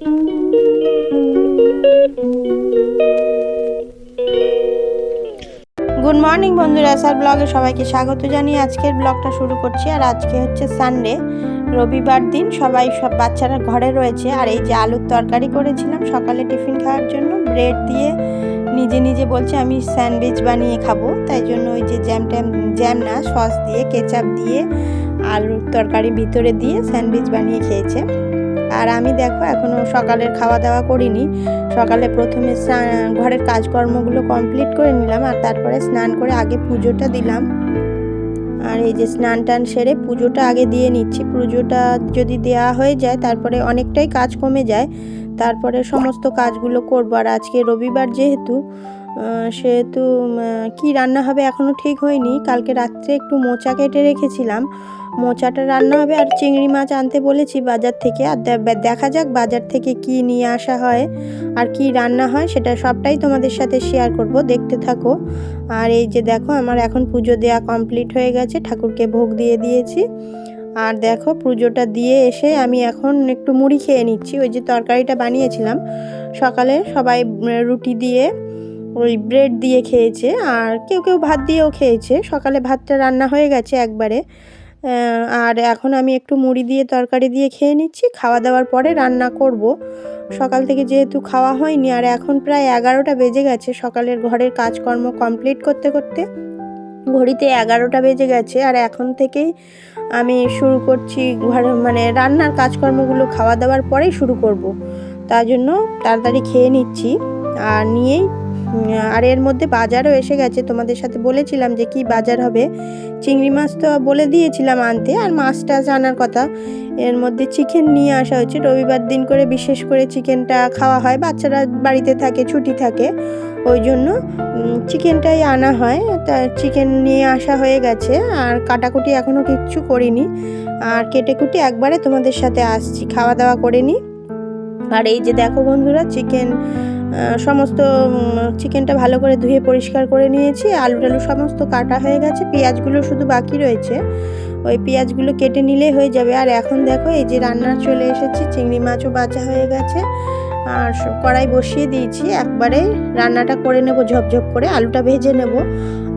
Good morning বন্ধুরা। SR ব্লগে সবাইকে স্বাগত জানিয়ে আজকের ব্লগটা শুরু করছি। আর আজকে হচ্ছে সানডে রবিবার দিন সবাই সব বাচ্চারা ঘরে রয়েছে। আর এই যে আলুর তরকারি করেছিলাম সকালে টিফিন খাওয়ার জন্য, ব্রেড দিয়ে নিজে নিজে বলছে আমি স্যান্ডউইচ বানিয়ে খাব। তাই জন্য ওই যে জ্যাম ট্যাম, জ্যাম না, সস দিয়ে, কেচাপ দিয়ে, আলুর তরকারি ভিতরে দিয়ে স্যান্ডউইচ বানিয়ে খেয়েছে। আর আমি দেখো এখনও সকালের খাওয়া দাওয়া করিনি। সকালে প্রথমে ঘরের কাজকর্মগুলো কমপ্লিট করে নিলাম আর তারপরে স্নান করে আগে পুজোটা দিলাম। আর এই যে স্নান টান সেরে পুজোটা আগে দিয়ে নিচ্ছি। পুজোটা যদি দেওয়া হয়ে যায় তারপরে অনেকটাই কাজ কমে যায়। তারপরে সমস্ত কাজগুলো করব। আর আজকে রবিবার যেহেতু সেহেতু কি রান্না হবে এখনও ঠিক হয়নি। কালকে রাত্রে একটু মোচা কেটে রেখেছিলাম। মোচাটা রান্না হবে আর চিংড়ি মাছ আনতে বলেছি বাজার থেকে। আর দেখা যাক বাজার থেকে কি নিয়ে আসা হয় আর কি রান্না হয়, সেটা সবটাই তোমাদের সাথে শেয়ার করব। দেখতে থাকো। আর এই যে দেখো, আমার এখন পুজো দেওয়া কমপ্লিট হয়ে গেছে। ঠাকুরকে ভোগ দিয়ে দিয়েছি। আর দেখো, পুজোটা দিয়ে এসে আমি এখন একটু মুড়ি খেয়ে নিচ্ছি। ওই যে তরকারিটা বানিয়েছিলাম। সকালে সবাই রুটি দিয়ে ওই ব্রেড দিয়ে খেয়েছে আর কেউ কেউ ভাত দিয়েও খেয়েছে। সকালে ভাতটা রান্না হয়ে গেছে একবারে। আর এখন আমি একটু মুড়ি দিয়ে তরকারি দিয়ে খেয়ে নিচ্ছি। খাওয়া দাওয়ার পরে রান্না করব। সকাল থেকে যেহেতু খাওয়া হয়নি আর এখন প্রায় এগারোটা বেজে গেছে সকালের ঘরের কাজকর্ম কমপ্লিট করতে করতে। ঘড়িতে এগারোটা বেজে গেছে আর এখন থেকেই আমি শুরু করছি ঘরে মানে রান্নার কাজকর্মগুলো খাওয়া দাওয়ার পরেই শুরু করব। তার জন্য তাড়াতাড়ি খেয়ে নিচ্ছি। আর নিয়েই আর এর মধ্যে বাজারও এসে গেছে। তোমাদের সাথে বলেছিলাম যে কি বাজার হবে। চিংড়ি মাছ তো বলে দিয়েছিলাম আনতে, আর মাছ টাছ আনার কথা। এর মধ্যে চিকেন নিয়ে আসা হয়েছে। রবিবার দিন করে বিশেষ করে চিকেনটা খাওয়া হয়। বাচ্চারা বাড়িতে থাকে, ছুটি থাকে। ওই জন্য চিকেনটাই আনা হয়। তা চিকেন নিয়ে আসা হয়ে গেছে। আর কাটাকুটি এখনও কিচ্ছু করিনি। আর কেটে কুটি একবারে তোমাদের সাথে আসছি। খাওয়া দাওয়া করে নিই আর এই যে দেখো বন্ধুরা চিকেন সমস্ত চিকেনটা ভালো করে ধুয়ে পরিষ্কার করে নিয়েছি। আলু টালু সমস্ত কাটা হয়ে গেছে। পেঁয়াজগুলো শুধু বাকি রয়েছে। ওই পেঁয়াজগুলো কেটে নিলেই হয়ে যাবে। আর এখন দেখো, এই যে রান্না চলে এসেছি। চিংড়ি মাছও বাঁচা হয়ে গেছে। আর কড়াই বসিয়ে দিয়েছি। একবারে রান্নাটা করে নেব, ঝপঝপ করে। আলুটা ভেজে নেব।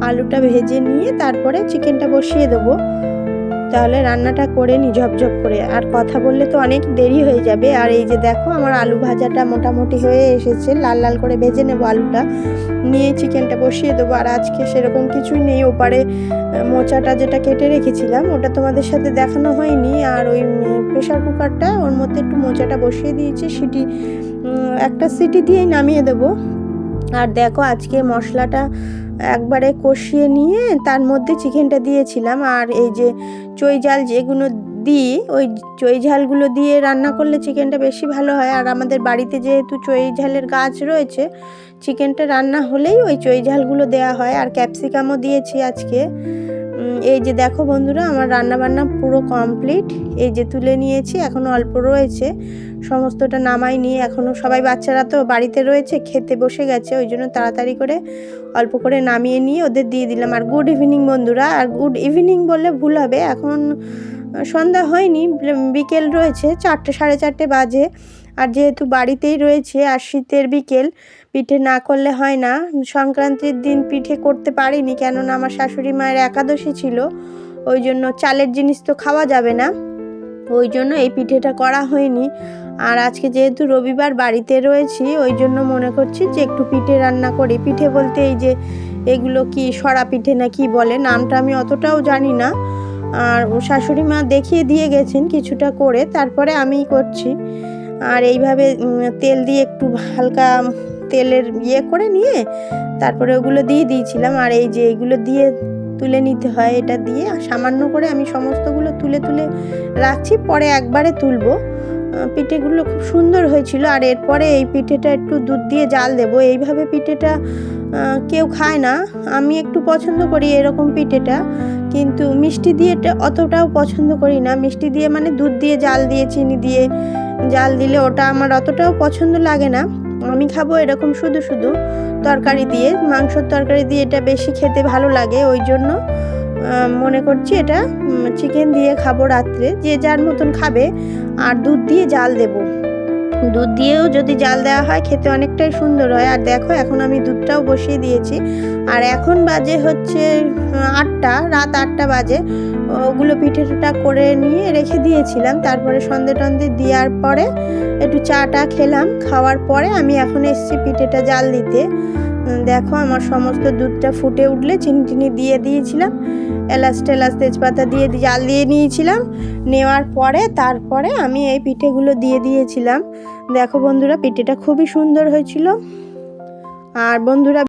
আলুটা ভেজে নিয়ে তারপরে চিকেনটা বসিয়ে দেবো। তাহলে রান্নাটা করে নি, ঝপঝপ করে। আর কথা বললে তো অনেক দেরি হয়ে যাবে। আর এই যে দেখো, আমার আলু ভাজাটা মোটামুটি হয়ে এসেছে। লাল লাল করে ভেজে নেব আলুটা। নিয়ে চিকেনটা বসিয়ে দেবো। আর আজকে সেরকম কিছুই নেই। ওপারে মোচাটা যেটা কেটে রেখেছিলাম, ওটা তোমাদের সাথে দেখানো হয়নি। আর ওই প্রেশার কুকারটা, ওর মধ্যে একটু মোচাটা বসিয়ে দিয়েছি। সিটি একটা সিটি দিয়েই নামিয়ে দেবো। আর দেখো আজকে মশলাটা একবারে কষিয়ে নিয়ে তার মধ্যে চিকেনটা দিয়েছিলাম। আর এই যে চই জাল যেগুলো দিই, ওই চই ঝালগুলো দিয়ে রান্না করলে চিকেনটা বেশি ভালো হয়। আর আমাদের বাড়িতে যেহেতু চই ঝালের গাছ রয়েছে, চিকেনটা রান্না হলেই ওই চই ঝালগুলো দেওয়া হয়। আর ক্যাপসিকামও দিয়েছি আজকে। এই যে দেখো বন্ধুরা, আমার রান্না বান্না পুরো কমপ্লিট এই যে তুলে নিয়েছি এখনও অল্প রয়েছে। সমস্তটা নামাই নিয়ে এখনও সবাই বাচ্চারা তো বাড়িতে রয়েছে, খেতে বসে গেছে, ওই জন্য তাড়াতাড়ি করে অল্প করে নামিয়ে নিয়ে ওদের দিয়ে দিলাম। আর গুড ইভিনিং বন্ধুরা, আর গুড ইভিনিং বললে ভুল হবে, এখন সন্ধ্যা হয়নি, বিকেল রয়েছে, চারটে, সাড়ে চারটে বাজে। আর যেহেতু বাড়িতেই রয়েছে, আর শীতের বিকেল, পিঠে না করলে হয় না। সংক্রান্তির দিন পিঠে করতে পারিনি, কেননা আমার শাশুড়ি মায়ের একাদশী ছিল। ওই জন্য চালের জিনিস তো খাওয়া যাবে না। ওই জন্য এই পিঠেটা করা হয়নি। আর আজকে যেহেতু রবিবার বাড়িতে রয়েছি, ওই জন্য মনে করছি যে একটু পিঠে রান্না করি। পিঠে বলতে এই যে এগুলো কি সরা পিঠে না কি বলে, নামটা আমি অতটাও জানি না। আর ও শাশুড়ি মা দেখিয়ে দিয়ে গেছেন কিছুটা করে, তারপরে আমিই করছি। আর এইভাবে তেল দিয়ে একটু হালকা তেলের ইয়ে করে নিয়ে তারপরে ওগুলো দিয়ে দিয়েছিলাম। আর এই যে এগুলো দিয়ে তুলে নিতে হয়, এটা দিয়ে সামান্য করে আমি সমস্তগুলো তুলে তুলে রাখছি, পরে একবারে তুলবো। পিঠেগুলো খুব সুন্দর হয়েছিল, আর এরপরে এই পিঠেটা একটু দুধ দিয়ে জাল দেবো। এইভাবে পিঠেটা কেউ খায় না। আমি একটু পছন্দ করি এরকম পিঠেটা, কিন্তু মিষ্টি দিয়ে এটা অতটাও পছন্দ করি না। মিষ্টি দিয়ে মানে দুধ দিয়ে, জাল দিয়ে, চিনি দিয়ে, জাল দিলে ওটা আমার অতটাও পছন্দ লাগে না। আমি খাব এরকম শুধু শুধু তরকারি দিয়ে। মাংসর তরকারি দিয়ে এটা বেশি খেতে ভালো লাগে, ওই জন্য মনে করছি এটা চিকেন দিয়ে খাব রাত্রে। যে যার মতন খাবে, আর দুধ দিয়ে জাল দেব। দুধ দিয়েও যদি জাল দেওয়া হয়, খেতে অনেকটাই সুন্দর হয়। আর দেখো, এখন আমি দুধটাও বসিয়ে দিয়েছি। আর এখন বাজে হচ্ছে আটটা, রাত আটটা বাজে। ওগুলো পিঠে টিঠা করে নিয়ে রেখে দিয়েছিলাম। তারপরে সন্ধে টন্ধে দেওয়ার পরে একটু চাটা খেলাম। খাওয়ার পরে আমি এখন এসছি পিঠেটা জাল দিতে। দেখো, আমার সমস্ত দুধটা ফুটে উঠলে চিনি দিয়ে দিয়েছিলাম। এলাচ টেলাচ তেজপাতা দিয়ে জাল দিয়ে নিয়েছিলাম। নেওয়ার পরে, তারপরে আমি এই পিঠেগুলো দিয়ে দিয়েছিলাম। দেখো বন্ধুরা পিঠেটা খুবই সুন্দর হয়েছিল। আর বন্ধুরা